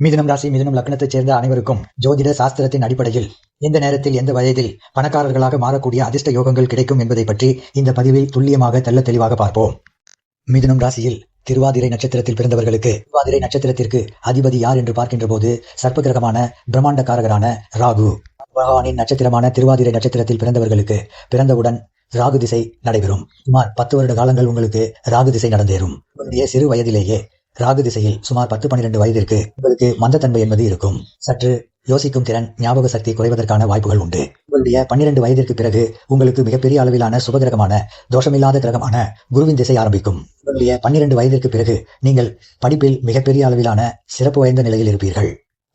மிதுனம் ராசி மிதுனம் லக்னத்தைச் சேர்ந்த அனைவருக்கும் ஜோதிட சாஸ்திரத்தின் அடிப்படையில் எந்த நேரத்தில் எந்த வயதில் பணக்காரர்களாக மாறக்கூடிய அதிர்ஷ்ட யோகங்கள் கிடைக்கும் என்பதை பற்றி இந்த பதிவில் துல்லியமாக தெள்ள தெளிவாக பார்ப்போம். மிதுனம் ராசியில் திருவாதிரை நட்சத்திரத்தில் பிறந்தவர்களுக்கு திருவாதிரை நட்சத்திரத்திற்கு அதிபதி யார் என்று பார்க்கின்ற போது சர்ப்பகிரகமான பிரம்மாண்ட பிரம்மாண்டக்காரகரான ராகு. பகவானின் நட்சத்திரமான திருவாதிரை நட்சத்திரத்தில் பிறந்தவர்களுக்கு பிறந்தவுடன் ராகு திசை நடைபெறும். சுமார் பத்து வருட காலங்கள் உங்களுக்கு ராகு திசை நடந்தேறும். உங்களுடைய சிறு வயதிலேயே ராகு திசையில் சுமார் பத்து பன்னிரண்டு வயதிற்கு உங்களுக்கு மந்தத்தன்மை என்பது இருக்கும். சற்று யோசிக்கும் திறன் ஞாபக சக்தி குறைவதற்கான வாய்ப்புகள் உண்டு. உங்களுடைய பன்னிரண்டு வயதிற்கு பிறகு உங்களுக்கு மிகப்பெரிய அளவிலான சுபகிரகமான தோஷமில்லாத கிரகமான குருவின் திசை ஆரம்பிக்கும். உங்களுடைய பன்னிரண்டு வயதிற்கு பிறகு நீங்கள் படிப்பில் மிகப்பெரிய அளவிலான சிறப்பு வாய்ந்த நிலையில் இருப்பீர்கள்.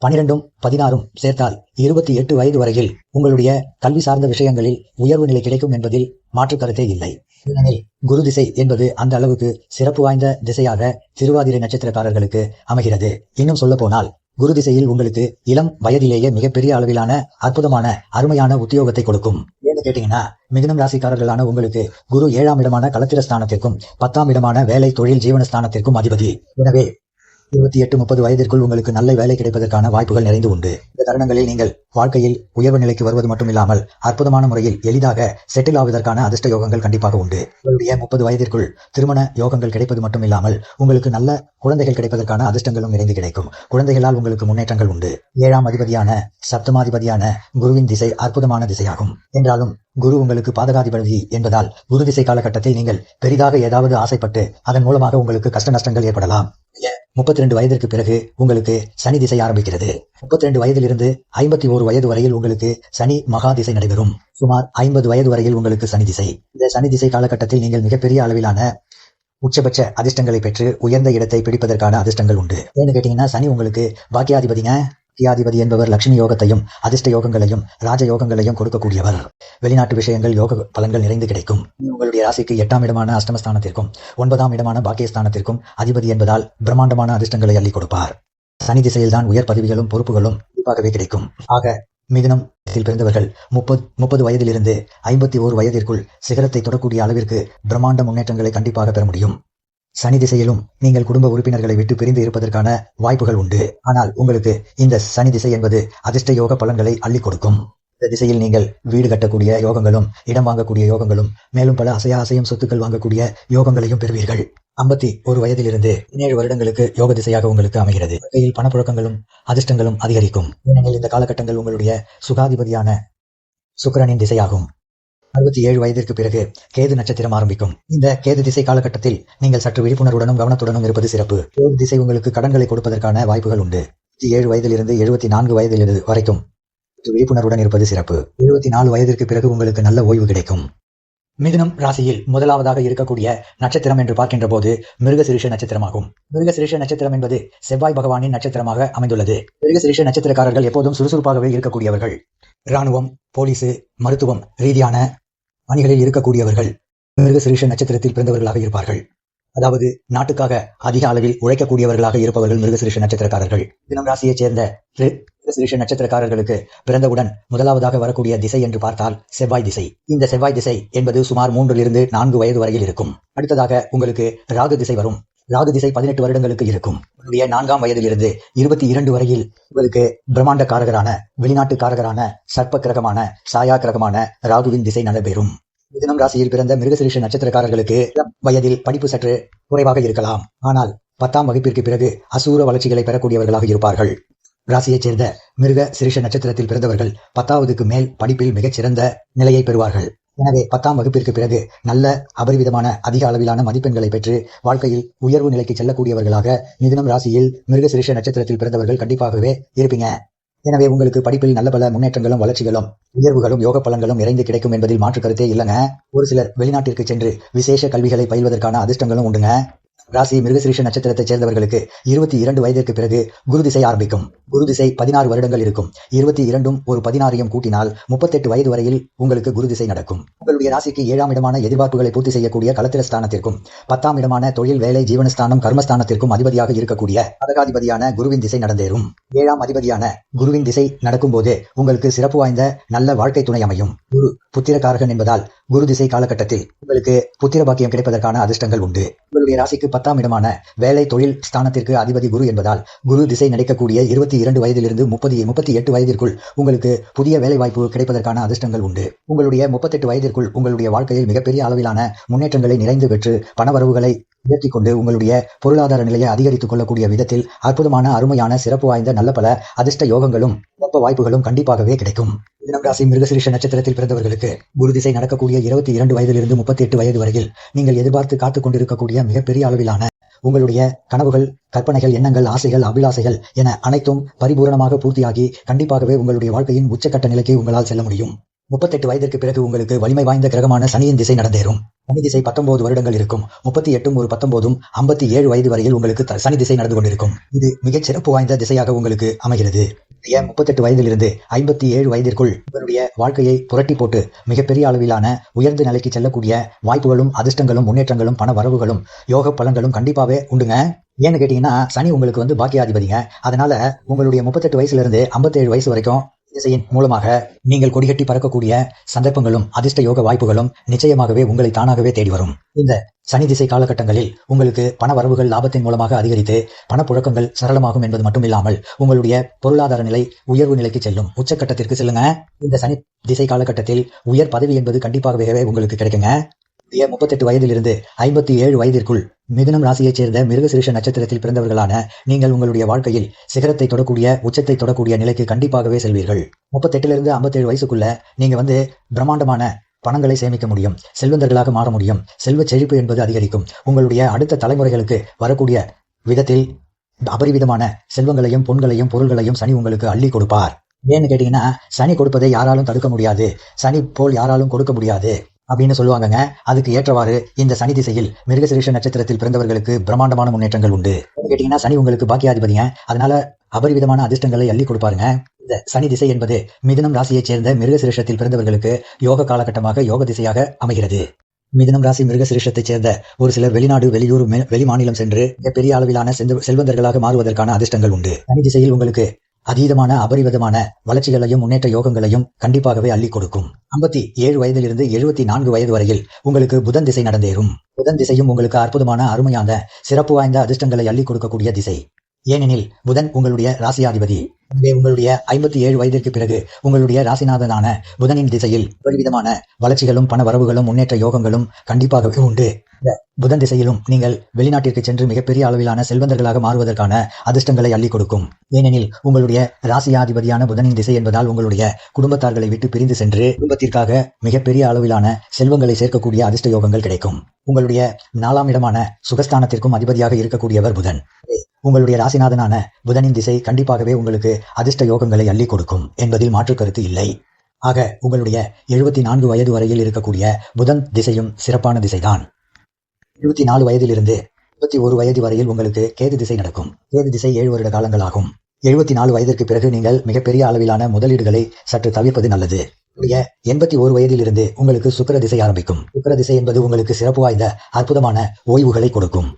பனிரெண்டும் பதினாறும் சேர்த்தால் இருபத்தி எட்டு வயது வரையில் உங்களுடைய கல்வி சார்ந்த விஷயங்களில் உயர்வு நிலை கிடைக்கும் என்பதில் மாற்றுக்கருத்தே இல்லை. ஏனெனில் குரு திசை என்பது அந்த அளவுக்கு சிறப்பு வாய்ந்த திசையாக திருவாதிரை நட்சத்திரக்காரர்களுக்கு அமைகிறது. இன்னும் சொல்ல போனால் குரு திசையில் உங்களுக்கு இளம் வயதிலேயே மிகப்பெரிய அளவிலான அற்புதமான அருமையான உத்தியோகத்தை கொடுக்கும். ஏன்னு கேட்டீங்கன்னா மிதுனம் ராசிக்காரர்களான உங்களுக்கு குரு ஏழாம் இடமான களத்திர ஸ்தானத்திற்கும் பத்தாம் இடமான வேலை தொழில் ஜீவன ஸ்தானத்திற்கும் அதிபதி. எனவே இருபத்தி எட்டு முப்பது வயதிற்குள் உங்களுக்கு நல்ல வேலை கிடைப்பதற்கான வாய்ப்புகள் நிறைந்து உண்டு. இந்த தருணங்களில் நீங்கள் வாழ்க்கையில் உயர்வு நிலைக்கு வருவது மட்டும் இல்லாமல் அற்புதமான முறையில் எளிதாக செட்டில் ஆவதற்கான அதிர்ஷ்ட யோகங்கள் கண்டிப்பாக உண்டு. உங்களுடைய முப்பது வயதிற்குள் திருமண யோகங்கள் கிடைப்பது மட்டும் இல்லாமல் உங்களுக்கு நல்ல குழந்தைகள் கிடைப்பதற்கான அதிர்ஷ்டங்களும் நிறைந்து கிடைக்கும். குழந்தைகளால் உங்களுக்கு முன்னேற்றங்கள் உண்டு. ஏழாம் அதிபதியான சப்தமாதிபதியான குருவின் திசை அற்புதமான திசையாகும். என்றாலும் குரு உங்களுக்கு பாதகாதிபதி என்பதால் குரு திசை காலகட்டத்தில் நீங்கள் பெரிதாக ஏதாவது ஆசைப்பட்டு அதன் மூலமாக உங்களுக்கு கஷ்ட நஷ்டங்கள் ஏற்படலாம். முப்பத்தி ரெண்டு வயதிற்கு பிறகு உங்களுக்கு சனி திசை ஆரம்பிக்கிறது. முப்பத்தி ரெண்டு வயதிலிருந்து ஐம்பத்தி ஓரு வயது வரையில் உங்களுக்கு சனி மகா திசை நடைபெறும். சுமார் ஐம்பது வயது வரையில் உங்களுக்கு சனி திசை. இந்த சனி திசை காலகட்டத்தில் நீங்கள் மிகப்பெரிய அளவிலான உச்சபட்ச அதிர்ஷ்டங்களை பெற்று உயர்ந்த இடத்தை பிடிப்பதற்கான அதிர்ஷ்டங்கள் உண்டு. ஏன்னு கேட்டீங்கன்னா சனி உங்களுக்கு பாக்கியாதிபதிங்க. பாக்கியாதிபதி என்பவர் லட்சுமி யோகத்தையும் அதிர்ஷ்ட யோகங்களையும் ராஜ யோகங்களையும் கொடுக்கக்கூடியவர். வெளிநாட்டு விஷயங்கள் யோக பலன்கள் நிறைந்து கிடைக்கும். உங்களுடைய ராசிக்கு எட்டாம் இடமான அஷ்டமஸ்தானத்திற்கும் ஒன்பதாம் இடமான பாக்கியஸ்தானத்திற்கும் அதிபதி என்பதால் பிரம்மாண்டமான அதிர்ஷ்டங்களை அள்ளி கொடுப்பார். சனி திசையில்தான் உயர் பதவிகளும் பொறுப்புகளும் குறிப்பாகவே கிடைக்கும். ஆக மிதுனம் பிறந்தவர்கள் முப்பது முப்பது வயதிலிருந்து ஐம்பத்தி ஓரு வயதிற்குள் சிகரத்தை தொடக்கூடிய அளவிற்கு பிரம்மாண்ட முன்னேற்றங்களை கண்டிப்பாக பெற முடியும். சனி திசையிலும் நீங்கள் குடும்ப உறுப்பினர்களை விட்டு பிரிந்து இருப்பதற்கான வாய்ப்புகள் உண்டு. ஆனால் உங்களுக்கு இந்த சனி திசை என்பது அதிர்ஷ்ட யோக பலன்களை அள்ளி கொடுக்கும். இந்த திசையில் நீங்கள் வீடு கட்டக்கூடிய யோகங்களும் இடம் வாங்கக்கூடிய யோகங்களும் மேலும் பல அசையா அசையும் சொத்துக்கள் வாங்கக்கூடிய யோகங்களையும் பெறுவீர்கள். ஐம்பத்தி ஒரு வயதிலிருந்து பதினேழு வருடங்களுக்கு யோக திசையாக உங்களுக்கு அமைகிறது. கையில் பணப்புழக்கங்களும் அதிர்ஷ்டங்களும் அதிகரிக்கும். ஏனெனில் இந்த காலகட்டங்கள் உங்களுடைய சுகாதிபதியான சுக்கரனின் திசையாகும். அறுபத்தி ஏழு வயதிற்கு பிறகு கேது நட்சத்திரம் ஆரம்பிக்கும். இந்த கேது திசை காலகட்டத்தில் நீங்கள் சற்று விழிப்புணர்வுடனும் கவனத்துடனும் இருப்பது சிறப்பு. கேது திசை உங்களுக்கு கடன்களை கொடுப்பதற்கான வாய்ப்புகள் உண்டு. ஏழு வயதிலிருந்து எழுபத்தி நான்கு வயதிலிருந்து வரைக்கும் விழிப்புணர்வுடன் இருப்பது சிறப்பு. எழுபத்தி நாலு வயதிற்கு பிறகு உங்களுக்கு நல்ல ஓய்வு கிடைக்கும். மிதுனம் ராசியில் முதலாவதாக இருக்கக்கூடிய நட்சத்திரம் என்று பார்க்கின்ற போது மிருகசிரிஷ நட்சத்திரமாகும். மிருகசிரிஷ நட்சத்திரம் என்பது செவ்வாய் பகவானின் நட்சத்திரமாக அமைந்துள்ளது. மிருகசிரிஷ நட்சத்திரக்காரர்கள் எப்போதும் சுறுசுறுப்பாகவே இருக்கக்கூடியவர்கள். இராணுவம் போலீசு மருத்துவம் ரீதியான பணிகளில் இருக்கக்கூடியவர்கள் மிருகசிரிஷ நட்சத்திரத்தில் பிறந்தவர்களாக இருப்பார்கள். அதாவது நாட்டுக்காக அதிக அளவில் உழைக்கக்கூடியவர்களாக இருப்பவர்கள் மிருகசிரீஷ நட்சத்திரக்காரர்கள். தினம் ராசியைச் சேர்ந்த மிருகசிரீஷ நட்சத்திரக்காரர்களுக்கு பிறந்தவுடன் முதலாவதாக வரக்கூடிய திசை என்று பார்த்தால் செவ்வாய் திசை. இந்த செவ்வாய் திசை என்பது சுமார் மூன்றிலிருந்து நான்கு வயது வரையில் இருக்கும். அடுத்ததாக உங்களுக்கு ராகு திசை வரும். ராகு திசை பதினெட்டு வருடங்களுக்கு இருக்கும். உங்களுடைய நான்காம் வயதிலிருந்து இருபத்தி இரண்டு வரையில் உங்களுக்கு பிரம்மாண்ட காரகரான வெளிநாட்டு காரகரான சர்ப்ப கிரகமான சாயா கிரகமான ராகுவின் திசை நடைபெறும். மிதுனம் ராசியில் பிறந்த மிருகசிரிஷ நட்சத்திரக்காரர்களுக்கு வயதில் படிப்பு சற்று குறைவாக இருக்கலாம். ஆனால் பத்தாம் வகுப்பிற்கு பிறகு அசூர வளர்ச்சிகளை பெறக்கூடியவர்களாக இருப்பார்கள். ராசியைச் சேர்ந்த மிருக சிரிஷ நட்சத்திரத்தில் பிறந்தவர்கள் பத்தாவதுக்கு மேல் படிப்பில் மிகச் சிறந்த நிலையை பெறுவார்கள். எனவே பத்தாம் வகுப்பிற்கு பிறகு நல்ல அபரிவிதமான அதிக அளவிலான மதிப்பெண்களை பெற்று வாழ்க்கையில் உயர்வு நிலைக்கு செல்லக்கூடியவர்களாக மிதுனம் ராசியில் மிருகசிரிஷ நட்சத்திரத்தில் பிறந்தவர்கள் கண்டிப்பாகவே இருப்பீங்க. எனவே உங்களுக்கு படிப்பில் நல்ல பல முன்னேற்றங்களும் வளர்ச்சிகளும் உயர்வுகளும் யோக பலன்களும் நிறைந்து கிடைக்கும் என்பதில் மாற்று கருத்தே இல்லைங்க. ஒரு சிலர் வெளிநாட்டிற்கு சென்று விசேஷ கல்விகளை பயில்வதற்கான அதிர்ஷ்டங்களும் உண்டுங்க. ராசி மிருகசிரீஷ நட்சத்திரத்தைச் சேர்ந்தவர்களுக்கு இருபத்தி இரண்டு வயதிற்கு பிறகு குரு திசை ஆரம்பிக்கும். குரு திசை பதினாறு வருடங்கள் இருக்கும். இருபத்தி இரண்டும் ஒரு பதினாறையும் கூட்டினால் முப்பத்தெட்டு வயது வரையில் உங்களுக்கு குரு திசை நடக்கும். உங்களுடைய ராசிக்கு ஏழாம் இடமான எதிர்பார்ப்புகளை பூர்த்தி செய்யக்கூடிய களத்திர ஸ்தானத்திற்கும் பத்தாம் இடமான தொழில் வேலை ஜீவனஸ்தானம் கர்மஸ்தானத்திற்கும் அதிபதியாக இருக்கக்கூடிய பதகாதிபதியான குருவின் திசை நடந்தேறும். ஏழாம் அதிபதியான குருவின் திசை நடக்கும்போது உங்களுக்கு சிறப்பு வாய்ந்த நல்ல வாழ்க்கை துணை அமையும். குரு புத்திரகாரகன் என்பதால் குரு திசை காலகட்டத்தில் உங்களுக்கு புத்திர பாக்கியம் கிடைப்பதற்கான அதிர்ஷ்டங்கள் உண்டு. உங்களுடைய ராசிக்கு பத்தாம் இடமான வேலை தொழில் ஸ்தானத்திற்கு அதிபதி குரு என்பதால் குரு திசை நடிக்கக்கூடிய இருபத்தி இரண்டு வயதிலிருந்து முப்பது முப்பத்தி எட்டு வயதிற்குள் உங்களுக்கு புதிய வேலை வாய்ப்பு கிடைப்பதற்கான அதிர்ஷ்டங்கள் உண்டு. உங்களுடைய முப்பத்தெட்டு வயதிற்குள் உங்களுடைய வாழ்க்கையில் மிகப்பெரிய அளவிலான முன்னேற்றங்களை நிறைந்து பெற்று பணவரவுகளை உயர்த்தி கொண்டு உங்களுடைய பொருளாதார நிலையை அதிகரித்துக் கொள்ளக்கூடிய விதத்தில் அற்புதமான அருமையான சிறப்பு வாய்ந்த நல்ல பல அதிர்ஷ்ட யோகங்களும் வாய்ப்புகளும் கண்டிப்பாகவே கிடைக்கும். மிதுனம் ராசி மிருகசிரிஷ நட்சத்திரத்தில் பிறந்தவர்களுக்கு குரு திசை நடக்கக்கூடிய இருபத்தி இரண்டு வயதிலிருந்து முப்பத்தி எட்டு வயது வரையில் நீங்கள் எதிர்பார்த்து காத்துக் கொண்டிருக்கக்கூடிய மிகப்பெரிய அளவிலான உங்களுடைய கனவுகள் கற்பனைகள் எண்ணங்கள் ஆசைகள் அபிலாசைகள் என அனைத்தும் பரிபூரணமாக பூர்த்தியாகி கண்டிப்பாகவே உங்களுடைய வாழ்க்கையின் உச்சக்கட்ட நிலைக்கு உங்களால் செல்ல முடியும். முப்பத்தெட்டு வயதிற்கு பிறகு உங்களுக்கு வலிமை வாய்ந்த கிரகமான சனியின் திசை நடந்தேறும். சனி திசை பத்தொன்பது வருடங்கள் இருக்கும். முப்பத்தி எட்டும் ஒரு பத்தொன்பதும் ஐம்பத்தி ஏழு வயது வரையில் உங்களுக்கு சனி திசை நடந்து கொண்டிருக்கும். இது மிகச் சிறப்பு வாய்ந்த திசையாக உங்களுக்கு அமைகிறது. முப்பத்தெட்டு வயதிலிருந்து ஐம்பத்தி ஏழு வயதிற்குள் உங்களுடைய வாழ்க்கையை புரட்டி போட்டு மிகப்பெரிய அளவிலான உயர்ந்த நிலைக்கு செல்லக்கூடிய வாய்ப்புகளும் அதிர்ஷ்டங்களும் முன்னேற்றங்களும் பண வரவுகளும் யோக பலன்களும் கண்டிப்பாவே உண்டுங்க. ஏன்னு கேட்டீங்கன்னா சனி உங்களுக்கு வந்து பாக்கியாதிபதிங்க. அதனால உங்களுடைய முப்பத்தெட்டு வயசுல இருந்து ஐம்பத்தேழு வயசு வரைக்கும் திசையின் மூலமாக நீங்கள் கொடிகட்டி பறக்கக்கூடிய சந்தர்ப்பங்களும் அதிர்ஷ்ட யோக வாய்ப்புகளும் நிச்சயமாகவே உங்களை தானாகவே தேடி வரும். இந்த சனி திசை காலகட்டங்களில் உங்களுக்கு பண வரவுகள் லாபத்தின் மூலமாக அதிகரித்து பணப்புழக்கங்கள் சரளமாகும் என்பது மட்டுமில்லாமல் உங்களுடைய பொருளாதார நிலை உயர்வு நிலைக்கு செல்லும். உச்சக்கட்டத்திற்கு செல்லுங்க. இந்த சனி திசை காலகட்டத்தில் உயர் பதவி என்பது கண்டிப்பாகவே உங்களுக்கு கிடைக்குங்க. முப்பத்தெட்டு வயதிலிருந்து ஐம்பத்தி ஏழு வயதிற்குள் மிதுனம் ராசியைச் சேர்ந்த மிருகசிருஷ நட்சத்திரத்தில் பிறந்தவர்களான நீங்கள் உங்களுடைய வாழ்க்கையில் சிகரத்தை தொடக்கூடிய உச்சத்தை தொடக்கூடிய நிலைக்கு கண்டிப்பாகவே செல்வீர்கள். முப்பத்தெட்டிலிருந்து ஐம்பத்தேழு வயசுக்குள்ள நீங்க வந்து பிரம்மாண்டமான பணங்களை சேமிக்க முடியும் செல்வந்தர்களாக மாற முடியும். செல்வ செழிப்பு என்பது அதிகரிக்கும். உங்களுடைய அடுத்த தலைமுறைகளுக்கு வரக்கூடிய விதத்தில் அபரிவிதமான செல்வங்களையும் பொன்களையும் பொருள்களையும் சனி உங்களுக்கு அள்ளி கொடுப்பார். ஏன்னு கேட்டீங்கன்னா சனி கொடுப்பதை யாராலும் தடுக்க முடியாது. சனி போல் யாராலும் கொடுக்க முடியாது. அப்படின்னு சொல்லுவாங்கங்க. அதுக்கு ஏற்றவாறு இந்த சனி திசையில் மிருகசிரீஷ நட்சத்திரத்தில் பிறந்தவர்களுக்கு பிரம்மாண்டமான முன்னேற்றங்கள் உண்டு. கேட்டீங்கன்னா சனி உங்களுக்கு பாக்கியாதிபதிங்க. அதனால அபரிவிதமான அதிர்ஷ்டங்களை அள்ளி கொடுப்பாருங்க. இந்த சனி திசை என்பது மிதுனம் ராசியைச் சேர்ந்த மிருகசிரேஷத்தில் பிறந்தவர்களுக்கு யோக காலகட்டமாக யோக திசையாக அமைகிறது. மிதனம் ராசி மிருகசிரேஷத்தைச் சேர்ந்த ஒரு சிலர் வெளிநாடு வெளியூர் மே- வெளி மாநிலம் சென்று பெரிய அளவிலான செல்வ- செல்வந்தர்களாக மாறுவதற்கான அதிர்ஷ்டங்கள் உண்டு. சனி திசையில் உங்களுக்கு அதீதமான அபரிவிதமான வளர்ச்சிகளையும் முன்னேற்ற யோகங்களையும் கண்டிப்பாகவே அள்ளி கொடுக்கும். ஐம்பத்தி ஏழு வயதிலிருந்து எழுபத்தி நான்கு வயது வரையில் உங்களுக்கு புதன் திசை நடந்தேறும். புதன் திசையும் உங்களுக்கு அற்புதமான அருமையான சிறப்பு வாய்ந்த அதிர்ஷ்டங்களை அள்ளி கொடுக்கக்கூடிய திசை. ஏனெனில் புதன் உங்களுடைய ராசியாதிபதி. எனவே உங்களுடைய ஐம்பத்தி ஏழு வயதிற்கு பிறகு உங்களுடைய ராசிநாதனான புதனின் திசையில் ஒருவிதமான வளர்ச்சிகளும் பண வரவுகளும் முன்னேற்ற யோகங்களும் கண்டிப்பாகவே உண்டு. புதன் திசையிலும் நீங்கள் வெளிநாட்டிற்கு சென்று மிகப்பெரிய அளவிலான செல்வந்தர்களாக மாறுவதற்கான அதிர்ஷ்டங்களை அள்ளி கொடுக்கும். ஏனெனில் உங்களுடைய ராசியாதிபதியான புதனின் திசை என்பதால் உங்களுடைய குடும்பத்தார்களை விட்டு பிரிந்து சென்று குடும்பத்திற்காக மிகப்பெரிய அளவிலான செல்வங்களை சேர்க்கக்கூடிய அதிர்ஷ்ட யோகங்கள் கிடைக்கும். உங்களுடைய நாலாம் இடமான சுகஸ்தானத்திற்கும் அதிபதியாக இருக்கக்கூடியவர் புதன். உங்களுடைய ராசிநாதனான புதனின் திசை கண்டிப்பாகவே உங்களுக்கு அதிர்ஷ்ட யோகங்களை அள்ளி கொடுக்கும் என்பதில் மாற்று கருத்து இல்லை. ஆக உங்களுடைய எழுபத்தி நான்கு வயது வரையில் இருக்கக்கூடிய புதன் திசையும் சிறப்பான திசைதான். இருபத்தி நாலு வயதிலிருந்து இருபத்தி ஒரு வயது வரையில் உங்களுக்கு கேது திசை நடக்கும். கேது திசை ஏழு வருட காலங்களாகும். எழுபத்தி நாலு வயதிற்கு பிறகு நீங்கள் மிகப்பெரிய அளவிலான முதலீடுகளை சற்று தவிர்ப்பது நல்லது. எண்பத்தி ஒரு வயதிலிருந்து உங்களுக்கு சுக்கர திசை ஆரம்பிக்கும். சுக்கர திசை என்பது உங்களுக்கு சிறப்பு வாய்ந்த அற்புதமான ஓய்வுகளை கொடுக்கும்.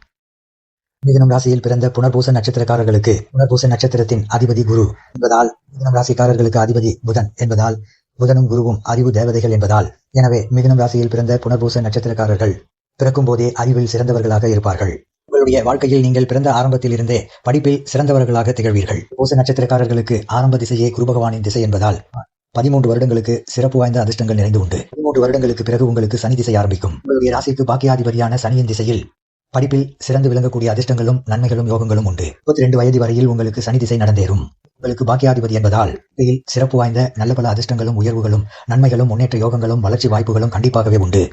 மிதுனம் ராசியில் பிறந்த புனர்பூச நட்சத்திரக்காரர்களுக்கு புனர்பூச நட்சத்திரத்தின் அதிபதி குரு என்பதால் மிதுனம் ராசிக்காரர்களுக்கு அதிபதி புதன் என்பதால் புதனும் குருவும் அறிவு தேவதைகள் என்பதால் எனவே மிதுனம் ராசியில் பிறந்த புனர்பூச நட்சத்திரக்காரர்கள் பிறக்கும் போதே அறிவில் சிறந்தவர்களாக இருப்பார்கள். உங்களுடைய வாழ்க்கையில் நீங்கள் பிறந்த ஆரம்பத்தில் இருந்தே படிப்பில் சிறந்தவர்களாக திகழ்வீர்கள். பூச நட்சத்திரக்காரர்களுக்கு ஆரம்ப திசையே குரு பகவானின் திசை என்பதால் பதிமூன்று வருடங்களுக்கு சிறப்பு வாய்ந்த அதிர்ஷ்டங்கள் நிறைந்து உண்டு. பதிமூன்று வருடங்களுக்கு பிறகு உங்களுக்கு சனி திசை ஆரம்பிக்கும். உங்களுடைய ராசிக்கு பாக்கியாதிபதியான சனியின் திசையில் படிப்பில் சிறந்து விளங்கக்கூடிய அதிர்ஷ்டங்களும் நன்மைகளும் யோகங்களும் உண்டு. முப்பத்தி ரெண்டு வயது வரையில் உங்களுக்கு சனி திசை நடந்தேறும். உங்களுக்கு பாக்கியாதிபதி என்பதால் இதில் சிறப்பு வாய்ந்த நல்ல பல அதிர்ஷ்டங்களும் உயர்வுகளும் நன்மைகளும் முன்னேற்ற யோகங்களும் வளர்ச்சி வாய்ப்புகளும் கண்டிப்பாகவே உண்டு.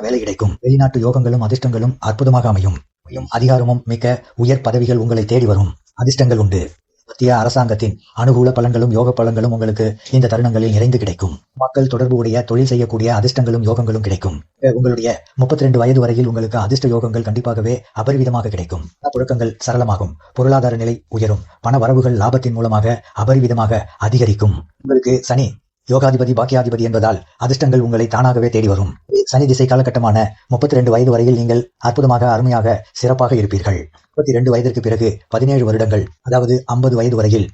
வேலை கிடைக்கும். வெளிநாட்டு யோகங்களும் அதிர்ஷ்டங்களும் அற்புதமாக அமையும் அமையும். அதிகாரமும் மிக்க உயர் பதவிகள் உங்களை தேடி வரும். அதிர்ஷ்டங்கள் உண்டு. மத்திய அரசாங்கத்தின் அனுகூல பலன்களும் யோக பலன்களும் உங்களுக்கு இந்த தருணங்களில் நிறைந்து கிடைக்கும். மக்கள் தொடர்பு உடைய தொழில் செய்யக்கூடிய அதிர்ஷ்டங்களும் யோகங்களும் கிடைக்கும். உங்களுடைய முப்பத்தி ரெண்டு வயது வரையில் உங்களுக்கு அதிர்ஷ்ட யோகங்கள் கண்டிப்பாகவே அபரிவிதமாக கிடைக்கும். புழக்கங்கள் சரளமாகும். பொருளாதார நிலை உயரும். பண வரவுகள் லாபத்தின் மூலமாக அபரிவிதமாக அதிகரிக்கும். உங்களுக்கு சனி யோகாதிபதி பாக்கியாதிபதி என்பதால் அதிர்ஷ்டங்கள் உங்களை தானாகவே தேடி வரும். சனி திசை காலகட்டமான முப்பத்தி ரெண்டு வயது வரையில் நீங்கள் அற்புதமாக அருமையாக சிறப்பாக இருப்பீர்கள். முப்பத்தி ரெண்டு வயதிற்கு பிறகு பதினேழு வருடங்கள் அதாவது ஐம்பது வயது வரையில்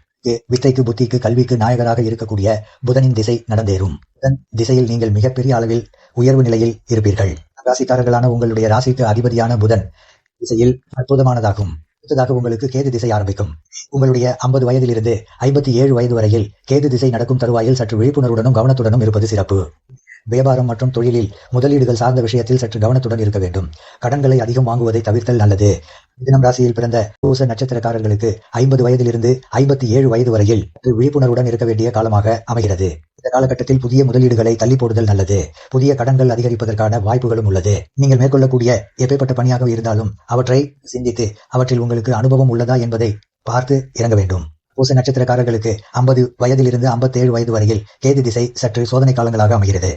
வித்தைக்கு புத்திக்கு கல்விக்கு நாயகராக இருக்கக்கூடிய புதனின் திசை நடந்தேறும். புதன் திசையில் நீங்கள் மிகப்பெரிய அளவில் உயர்வு நிலையில் இருப்பீர்கள். ராசிக்காரர்களான உங்களுடைய ராசிக்கு அதிபதியான புதன் திசையில் அற்புதமானதாகும். அடுத்ததாக உங்களுக்கு கேது திசை ஆரம்பிக்கும். உங்களுடைய ஐம்பது வயதிலிருந்து ஐம்பத்தி ஏழு வயது வரையில் கேது திசை நடக்கும் தருவாயில் சற்று விழிப்புணர்வுடனும் கவனத்துடனும் இருப்பது சிறப்பு. வியாபாரம் மற்றும் தொழிலில் முதலீடுகள் சார்ந்த விஷயத்தில் சற்று கவனத்துடன் இருக்க வேண்டும். கடன்களை அதிகம் வாங்குவதை தவிர்த்தல் நல்லது. தினம் ராசியில் பிறந்த பூச நட்சத்திரக்காரர்களுக்கு ஐம்பது வயதிலிருந்து ஐம்பத்தி ஏழு வயது வரையில் விழிப்புணர்வுடன் இருக்க வேண்டிய காலமாக அமைகிறது. இந்த காலகட்டத்தில் புதிய முதலீடுகளை தள்ளி போடுதல் நல்லது. புதிய கடன்கள் அதிகரிப்பதற்கான வாய்ப்புகளும் உள்ளது. நீங்கள் மேற்கொள்ளக்கூடிய எப்பேற்பட்ட பணியாக இருந்தாலும் அவற்றை சிந்தித்து அவற்றில் உங்களுக்கு அனுபவம் உள்ளதா என்பதை பார்த்து இறங்க வேண்டும். பூச நட்சத்திரக்காரர்களுக்கு ஐம்பது வயதிலிருந்து ஐம்பத்தேழு வயது வரையில் கேது திசை சற்று சோதனை காலங்களாக அமைகிறது.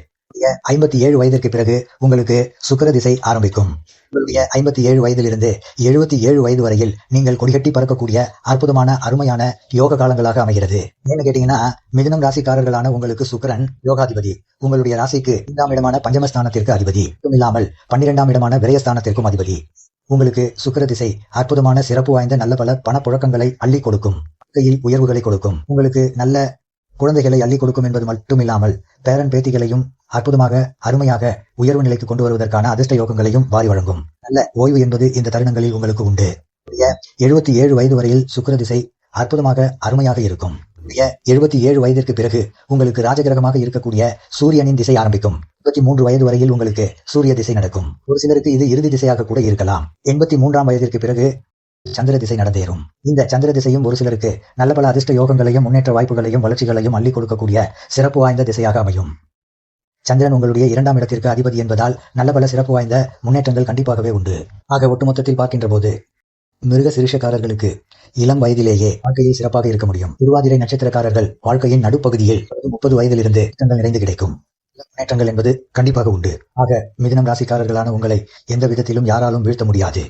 ஐம்பத்தி ஏழு வயதிற்கு பிறகு உங்களுக்கு சுக்கர திசை ஆரம்பிக்கும். உங்களுடைய ஐம்பத்தி ஏழு வயதிலிருந்து எழுபத்தி ஏழு வயது வரையில் நீங்கள் கொடிகட்டி பறக்கக்கூடிய அற்புதமான அருமையான யோக காலங்களாக அமைகிறது. ஏன்னு கேட்டீங்கன்னா மிதனம் ராசிக்காரர்களான உங்களுக்கு சுக்கரன் யோகாதிபதி. உங்களுடைய ராசிக்கு ஐந்தாம் இடமான பஞ்சமஸ்தானத்திற்கு அதிபதி. இல்லாமல் பன்னிரெண்டாம் இடமான விரயஸ்தானத்திற்கும் அதிபதி. உங்களுக்கு சுக்கர திசை அற்புதமான சிறப்பு வாய்ந்த நல்ல பல பணப்புழக்கங்களை அள்ளி கொடுக்கும். கையில் உயர்வுகளை கொடுக்கும். உங்களுக்கு நல்ல குழந்தைகளை அள்ளி கொடுக்கும் என்பது மட்டும் இல்லாமல் பேரன் பேத்திகளையும் அற்புதமாக அருமையாக உயர்வு நிலைக்கு கொண்டு வருவதற்கான அதிர்ஷ்ட யோகங்களையும் வாரி வழங்கும். நல்ல ஓய்வு என்பது இந்த தருணங்களில் உங்களுக்கு உண்டு. எழுபத்தி ஏழு வயது வரையில் சுக்கிர திசை அற்புதமாக அருமையாக இருக்கும். எழுபத்தி ஏழு வயதிற்கு பிறகு உங்களுக்கு ராஜகிரகமாக இருக்கக்கூடிய சூரியனின் திசை ஆரம்பிக்கும். இருபத்தி மூன்று வயது வரையில் உங்களுக்கு சூரிய திசை நடக்கும். ஒரு சிலருக்கு இது இறுதி திசையாக கூட இருக்கலாம். எண்பத்தி மூன்றாம் வயதிற்கு பிறகு சந்திர திசை நடந்தேறும். இந்த சந்திர திசையும் ஒரு சிலருக்கு நல்ல பல அதிர்ஷ்ட யோகங்களையும் முன்னேற்ற வாய்ப்புகளையும் வளர்ச்சிகளையும் அள்ளி கொடுக்கக்கூடிய சிறப்பு வாய்ந்த திசையாக அமையும். சந்திரன் உங்களுடைய இரண்டாம் இடத்திற்கு அதிபதி என்பதால் நல்ல பல சிறப்பு வாய்ந்த முன்னேற்றங்கள் கண்டிப்பாகவே உண்டு. ஆக ஒட்டுமொத்தத்தில் பார்க்கின்ற போது மிருக சிறுஷக்காரர்களுக்கு இளம் வயதிலேயே வாழ்க்கையில் சிறப்பாக இருக்க முடியும். திருவாதிரை நட்சத்திரக்காரர்கள் வாழ்க்கையின் நடுப்பகுதியில் முப்பது வயதிலிருந்து திட்டங்கள் நிறைந்து கிடைக்கும். முன்னேற்றங்கள் என்பது கண்டிப்பாக உண்டு. ஆக மிதனம் ராசிக்காரர்களான உங்களை எந்த விதத்திலும் யாராலும் வீழ்த்த முடியாது.